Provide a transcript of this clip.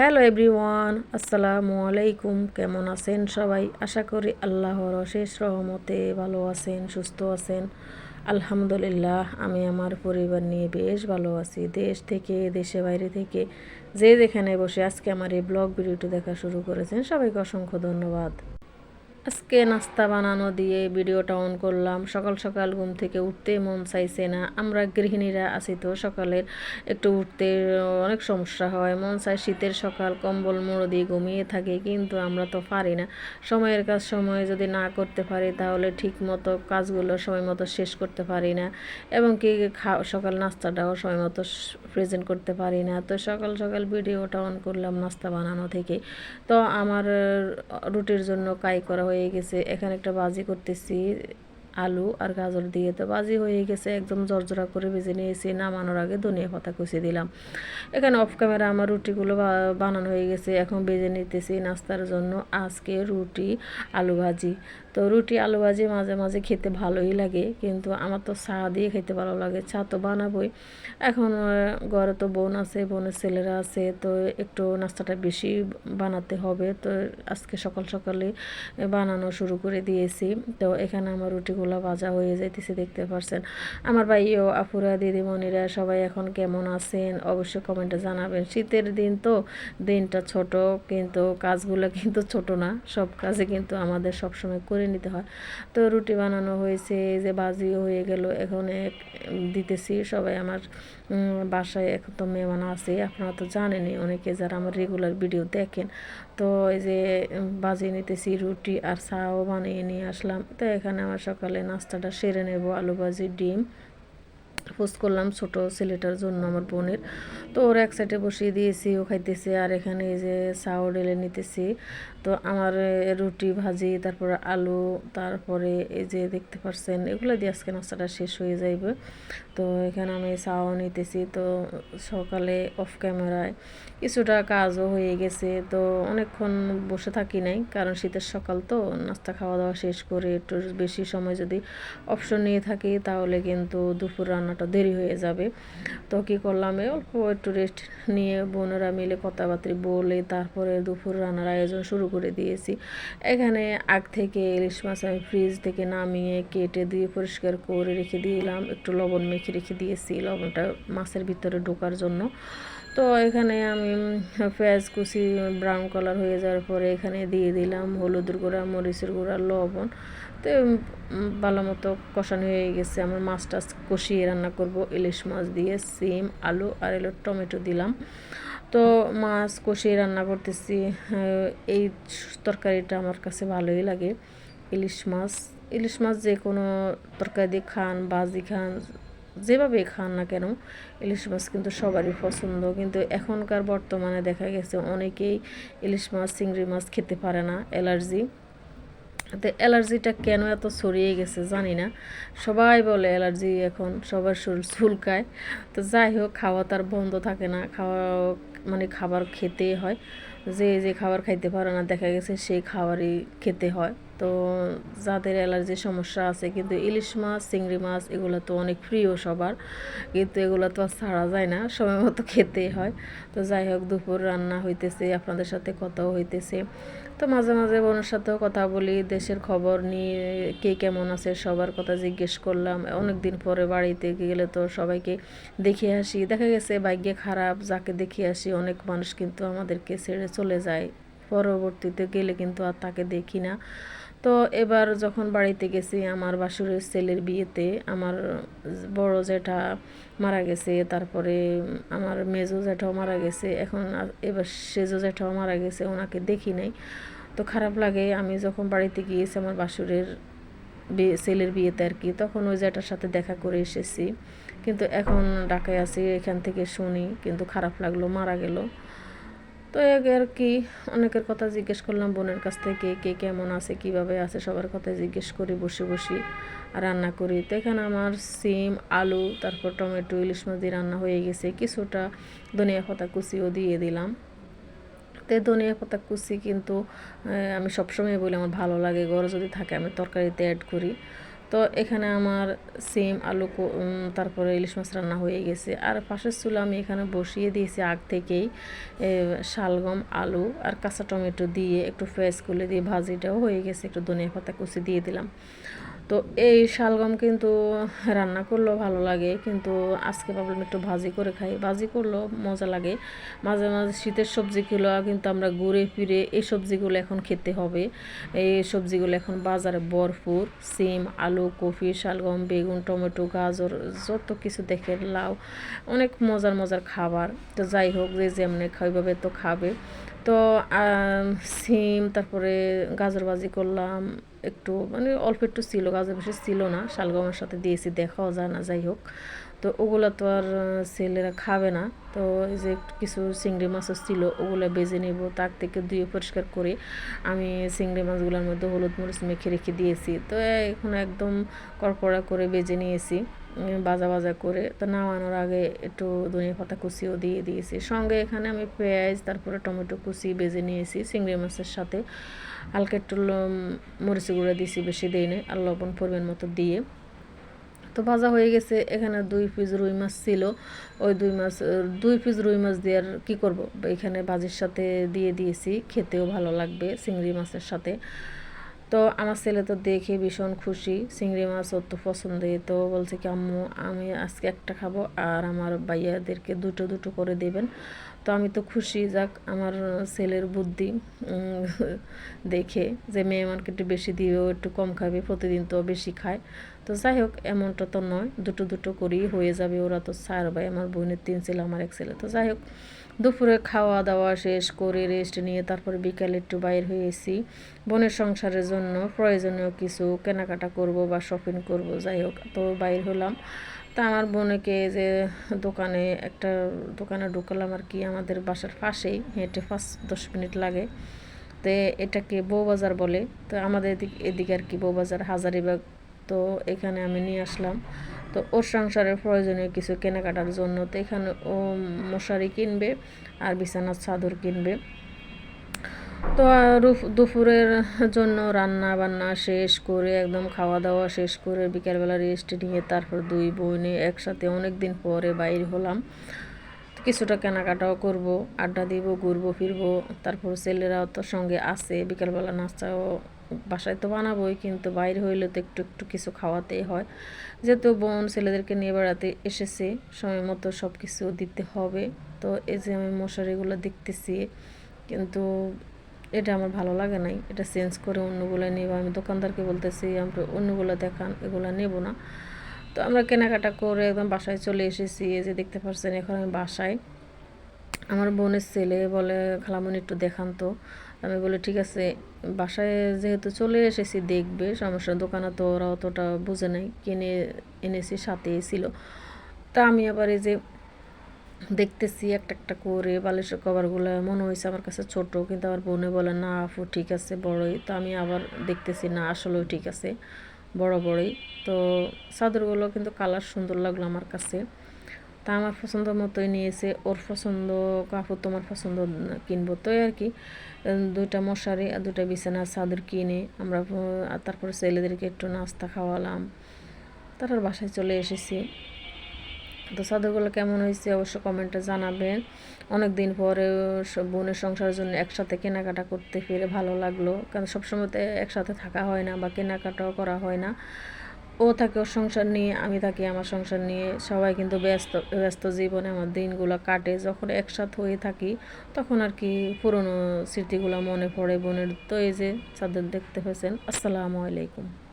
Hello everyone, আসসালামু আলাইকুম। কেমন আছেন সবাই? আশা করি আল্লাহর অশেষ রহমতে ভালো আছেন, সুস্থ আছেন। আলহামদুলিল্লাহ, আমি আমার পরিবার নিয়ে বেশ ভালো আছি। দেশ থেকে দেশে বাইরে থেকে যে যেখানে বসে আজকে আমার এই ব্লগ ভিডিওটি দেখা শুরু করেছেন, সবাইকে অসংখ্য ধন্যবাদ। আজকে নাস্তা বানানো দিয়ে ভিডিওটা অন করলাম। সকাল সকাল ঘুম থেকে উঠতে মন চাইছে না। আমরা গৃহিণীরা আছি তো, সকালের একটু উঠতে অনেক সমস্যা হয়। মন চায় শীতের সকাল, কম্বল, মোড়ো দিয়ে ঘুমিয়ে থাকে, কিন্তু আমরা তো পারি না। সময়ের কাজ সময় যদি না করতে পারি, তাহলে ঠিক মতো কাজগুলো সময় মতো শেষ করতে পারি না। এবং কি সকাল নাস্তাটাও সময় মতো প্রেজেন্ট করতে পারি না। তো সকাল সকাল ভিডিওটা অন করলাম নাস্তা বানানো থেকে। তো আমার রুটির জন্য কাই করা হয়ে হয়ে গেছে। এখানে একটা বাজি করতেছি, আলু আর গাজর দিয়ে। তো বাজি হয়ে গেছে, একদম জর্জরা করে ভেজে নিয়েছি, নামানোর আগে ধনিয়া পাতা কুচি দিলাম। এখানে অফ ক্যামেরা আমার রুটিগুলো বানানো হয়ে গেছে। এখন বেজে নিতেছি নাস্তার জন্য আজকে রুটি, আলু ভাজি। তো রুটি, আলু ভাজি মাঝে মাঝে খেতে ভালোই লাগে, কিন্তু আমার তো চা দিয়ে খেতে ভালো লাগে। চা তো বানাবোই। এখন ঘরে তো বোন আছে, বোনের ছেলেরা আছে, তো একটু নাস্তাটা বেশি বানাতে হবে। তো আজকে সকাল সকালে বানানো শুরু করে দিয়েছি। তো এখানে আমার রুটিগুলো ভাজা হয়ে যাইতেছে, দেখতে পারছেন। আমার ভাইও, আপুরা, দিদিমণিরা সবাই এখন কেমন আছেন? অবশ্যই কমেন্টে জানাবেন। শীতের দিন তো দিনটা ছোট, কিন্তু কাজগুলো কিন্তু ছোট না। সব কাজে কিন্তু আমাদের সবসময় করে নিতে হয়। তো রুটি বানানো হয়েছে যে বাজিও হয়ে গেল। এখন এক, দিতেছি সবাই আমার বাসায় এখন তো মেহমান আছে, আপনারা তো জানেনই, অনেকে যারা আমার রেগুলার ভিডিও দেখেন। তো এই যে বাজি নিতেছি রুটি আর চাও বানিয়ে নিয়ে আসলাম। তো এখানে আমার সকালে নাস্তাটা সেরে নেব, আলু ভাজি, ডিম। পোস্ট করলাম ছোট ছেলেটার জন্য আমার বোনের। তো ওর এক সাইডে বসিয়ে দিয়েছি, ও খাইতেছে আর এখানে এই যে চাও ডেলে নিতেছি। তো আমার রুটি, ভাজি, তারপরে আলু, তারপরে এই যে দেখতে পাচ্ছেন এগুলো দিয়ে আজকে নাস্তাটা শেষ হয়ে যাইবে। তো এখানে আমি চাও নিতেছি। তো সকালে অফ ক্যামেরায় কিছুটা কাজও হয়ে গেছে। তো অনেকক্ষণ বসে থাকি নাই, কারণ শীতের সকাল তো, নাস্তা খাওয়া দাওয়া শেষ করে একটু বেশি সময় যদি অপশন নিয়ে থাকি, তাহলে কিন্তু দুপুর রান্নাটা দেরি হয়ে যাবে। তো কী করলাম অল্প একটু রেস্ট নিয়ে বোনেরা মিলে কথাবার্তা বলে তারপরে দুপুর রান্নার আয়োজন শুরু করে দিয়েছি। এখানে আগ থেকে ইলিশ মাছ আমি ফ্রিজ থেকে নামিয়ে কেটে দিয়ে পরিষ্কার করে রেখে দিলাম। একটু লবণ মেখে রেখে দিয়েছি, লবণটা মাছের ভিতরে ঢোকার জন্য। তো এখানে আমি পেঁয়াজ কুচি ব্রাউন কালার হয়ে যাওয়ার পরে এখানে দিয়ে দিলাম হলুদের গুঁড়া, মরিচের গুঁড়া, লবণ। তো ভালো মতো কষানো হয়ে গেছে। আমার মাছ টাছ কষিয়ে রান্না করব। ইলিশ মাছ দিয়ে সিম, আলু আর এলো টমেটো দিলাম। তো মাছ কষিয়ে রান্না করতেছি। এই তরকারিটা আমার কাছে ভালোই লাগে। ইলিশ মাছ ইলিশ মাছ যে কোনো তরকারি দিয়ে খান, বাজি খান যেভাবে খান না কেন, ইলিশ মাছ কিন্তু সবারই পছন্দ। কিন্তু এখনকার বর্তমানে দেখা গেছে অনেকেই ইলিশ মাছ, চিংড়ি মাছ খেতে পারে না, অ্যালার্জি। তো অ্যালার্জিটা কেন এত ছড়িয়ে গেছে জানি না। সবাই বলে অ্যালার্জি এখন সবার শরীর চুলকায়। তো যাই হোক, খাওয়া তার বন্ধ থাকে না। খাওয়া মানে খাবার খেতেই হয়। যে যে খাবার খাইতে পারে না, দেখা গেছে সেই খাবারই খেতে হয়। তো যাদের অ্যালার্জির সমস্যা আছে, কিন্তু ইলিশ মাছ, চিংড়ি মাছ, এগুলো তো অনেক প্রিয় সবার। কিন্তু এগুলো তো আর ছাড়া যায় না, সময় মতো খেতে হয়। তো যাই হোক, দুপুর রান্না হইতেছে, আপনাদের সাথে কথাও হইতেছে। তো মাঝে মাঝে বোনের সাথেও কথা বলি, দেশের খবর নিয়ে কে কেমন আছে সবার কথা জিজ্ঞেস করলাম। অনেক দিন পরে বাড়িতে গেলে তো সবাইকে দেখে আসি। দেখা গেছে, ভাগ্যে খারাপ, যাকে দেখে আসি, অনেক মানুষ কিন্তু আমাদেরকে ছেড়ে চলে যায়। পরবর্তীতে গেলে কিন্তু আর তাকে দেখি না। তো এবার যখন বাড়িতে গেছি, আমার বাসুরের ছেলের বিয়েতে আমার বড় জেঠা মারা গেছে, তারপরে আমার মেজো জেঠাও মারা গেছে। এখন এবার সেজো জেঠাও মারা গেছে, ওনাকে দেখি নাই। তো খারাপ লাগে, আমি যখন বাড়িতে গিয়েছি আমার বাসুরের বিয়ে ছেলের বিয়েতে আর কি, তখন ওই জেঠার সাথে দেখা করে এসেছি। কিন্তু এখন ঢাকায় আছি, এখান থেকে শুনি, কিন্তু খারাপ লাগল, মারা গেল। তো আর কি, অনেকের কথা জিজ্ঞেস করলাম, বোনের কাছ থেকে কে কেমন আছে, কীভাবে আছে, সবার কথা জিজ্ঞেস করি, বসে বসি রান্না করি। তো এখানে আমার সিম, আলু, তারপর টমেটো, ইলিশ মাছ দিয়ে রান্না হয়ে গেছে। কিছুটা ধনিয়া পাতা কুচিও দিয়ে দিলাম। তো ধনিয়া পাতা কুচি কিন্তু আমি সবসময় বলি আমার ভালো লাগে গরম যদি থাকে আমি তরকারিতে অ্যাড করি। তো এখানে আমার সেম আলু তারপরে ইলিশ মাছ রান্না হয়ে গেছে। আর পাশের চুলা আমি এখানে বসিয়ে দিয়েছি আগ থেকেই শালগম, আলু আর কাঁচা টমেটো দিয়ে একটু ফ্রেশ করে দিয়ে ভাজিটাও হয়ে গেছে, একটু ধনিয়া পাতা কুচি দিয়ে দিলাম। তো এই শালগম কিন্তু রান্না করলেও ভালো লাগে, কিন্তু আজকে ভাবলাম একটু ভাজি করে খাই। ভাজি করলেও মজা লাগে। মাঝে মাঝে শীতের সবজিগুলো কিন্তু আমরা ঘুরে ফিরে এই সবজিগুলো এখন খেতে হবে। এই সবজিগুলো এখন বাজারে বরফুর সিম, আলু কফি শালগম, বেগুন, টমেটো, গাজর, যত কিছু দেখে লাউ অনেক মজার মজার খাবার। তো যাই হোক, যে যেমনি খাইভাবে তো খাবে। তো সিম, তারপরে গাজর ভাজি করলাম একটু মানে অল্প একটু ছিল গাছের বেশি ছিল না। শালগমের সাথে দিয়েছি, দেখাও যায় না, যাই হোক। তো ওগুলো তো আর ছেলেরা খাবে না। তো এই যে কিছু চিংড়ি মাছও ছিল, ওগুলো বেজে নেব, তার থেকে ধুয়ে পরিষ্কার করে আমি চিংড়ি মাছগুলোর মধ্যে হলুদ মরিচ মেখে রেখে দিয়েছি। তো এখন একদম কড়কড়া করে বেজে নিয়েছি। ভাজা ভাজা করে তো নামানোর আগে একটু ধনিয়া পাতা কুচিও দিয়ে দিয়েছি। সঙ্গে এখানে আমি পেঁয়াজ, তারপরে টমেটো কুচি বেজে নিয়েছি, চিংড়ি মাছের সাথে। হালকা একটু মরিচ গুঁড়া দিয়েছি বেশি দিই না আর লবণ পরিমাণ মতো দিয়ে। তো ভাজা হয়ে গেছে, এখানে দুই পিস রুই মাছ ছিল। ওই দুই মাছ, দুই পিস রুই মাছ দিয়ে আর কী করব? এখানে ভাজির সাথে দিয়ে দিয়েছি, খেতেও ভালো লাগবে চিংড়ি মাছের সাথে। তো আমার ছেলে তো দেখে ভীষণ খুশি। চিংড়ি মাছ ওর তো পছন্দের। তো বলছে কি, আম্মু, আমি আজকে একটা খাব আর আমার ভাইয়াদেরকে দুটো দুটো করে দেবেন। তো আমি তো খুশি, যাক, আমার ছেলের বুদ্ধি দেখে যে মেয়ে আমাকে একটু বেশি দিবেও একটু কম খাবে, প্রতিদিন তো বেশি খায়। তো যাই হোক, এমনটা তো নয়, দুটো দুটো করেই হয়ে যাবে। ওরা তো চার ভাই আমার বোনের তিন ছেলে, আমার এক ছেলে। তো যাই হোক দুপুরে খাওয়া দাওয়া শেষ করে রেস্ট নিয়ে তারপর বিকালে একটু বাইর হয়েছি। বোনের সংসারের জন্য প্রয়োজনীয় কিছু কেনাকাটা করব বা শপিং করব, যাই হোক, তো বাইর হলাম। তা আমার বোনকে যে দোকানে একটা, দোকানে ঢুকালাম আর কি, আমাদের বাসার পাশেই, হেঁটে পাঁচ, দশ মিনিট লাগে। তো এটাকে বউবাজার বলে। তো আমাদের এদিক আর কি বউবাজার, হাজারিবাগ। তো এখানে আমি নিয়ে আসলাম। তো ওর সংসারের প্রয়োজনীয় কিছু কেনাকাটার জন্য তো এখানে ও মশারি কিনবে আর বিছানার চাদর কিনবে। তো দুপুরের জন্য রান্না বান্না শেষ করে একদম খাওয়া দাওয়া শেষ করে বিকেলবেলা রেস্ট নিয়ে তারপর দুই বোনে একসাথে অনেক দিন পরে বাইর হলাম। কিছুটা কেনাকাটাও করব, আড্ডা দিব, ঘুরবো, ফিরবো। তারপর ছেলেরাও তো সঙ্গে আছে, বিকেলবেলা নাস্তাও বাসায় তো বানাবোই, কিন্তু বাইরে হইলে তো একটু একটু কিছু খাওয়াতেই হয়। যেহেতু বোন ছেলেদেরকে নিয়ে বেড়াতে এসেছে, সময় মতো সব কিছু দিতে হবে। তো এই যে আমি মশারিগুলো দেখতেছি, কিন্তু এটা আমার ভালো লাগে নাই। এটা চেঞ্জ করে অন্যগুলো নেব। আমি দোকানদারকে বলতেছি আমরা অন্যগুলো দেখান, এগুলো নেব না। তো আমরা কেনাকাটা করে একদম বাসায় চলে এসেছি। এই যে দেখতে পাচ্ছেন এখন আমি বাসায়। আমার বোনের ছেলে বলে খালামণি একটু দেখান তো। আমি বলি, ঠিক আছে, বাসায় যেহেতু চলে এসেছি, দেখবে সমস্যা দোকানে তো ওরা অতটা বুঝে নাই, কিনে এনেছি সাথে ছিল। তা আমি আবার এই যে দেখতেছি একটা একটা করে বালিশের কভারগুলো, মনে হয়েছে আমার কাছে ছোট, কিন্তু আমার বোনে বলে, না আপু, ঠিক আছে, বড়ই। তো আমি আবার দেখতেছি, না, আসলেও ঠিক আছে, বড়, বড়ই। তো চাদরগুলো কিন্তু কালার সুন্দর লাগল আমার কাছে। তা আমার পছন্দ মতোই নিয়েছে, ওর পছন্দ কাপড় তোমার পছন্দ কিনবো তো আর কি। দুইটা মশারি আর দুইটা বিছানার চাদর কিনে, আমরা তারপরে ছেলেদেরকে একটু নাস্তা খাওয়ালাম, তারপর বাসায় চলে এসেছি। তো চাদরগুলো কেমন হয়েছে অবশ্য কমেন্টে জানাবেন। অনেক দিন পরে বোনের সংসারের জন্য একসাথে কেনাকাটা করতে ফিরে ভালো লাগল, কারণ সবসময় তো একসাথে থাকা হয় না বা কেনাকাটাও করা হয় না। ও থাকে ওর সংসার নিয়ে, আমি থাকি আমার সংসার নিয়ে। সবাই কিন্তু ব্যস্ত ব্যস্ত জীবনে আমার দিনগুলো কাটে। যখন একসাথ হয়ে থাকি, তখন আর কি পুরনো স্মৃতিগুলো মনে পড়ে বোনের। তো এই যে, চাদর দেখতে হয়েছেন আসসালামু আলাইকুম।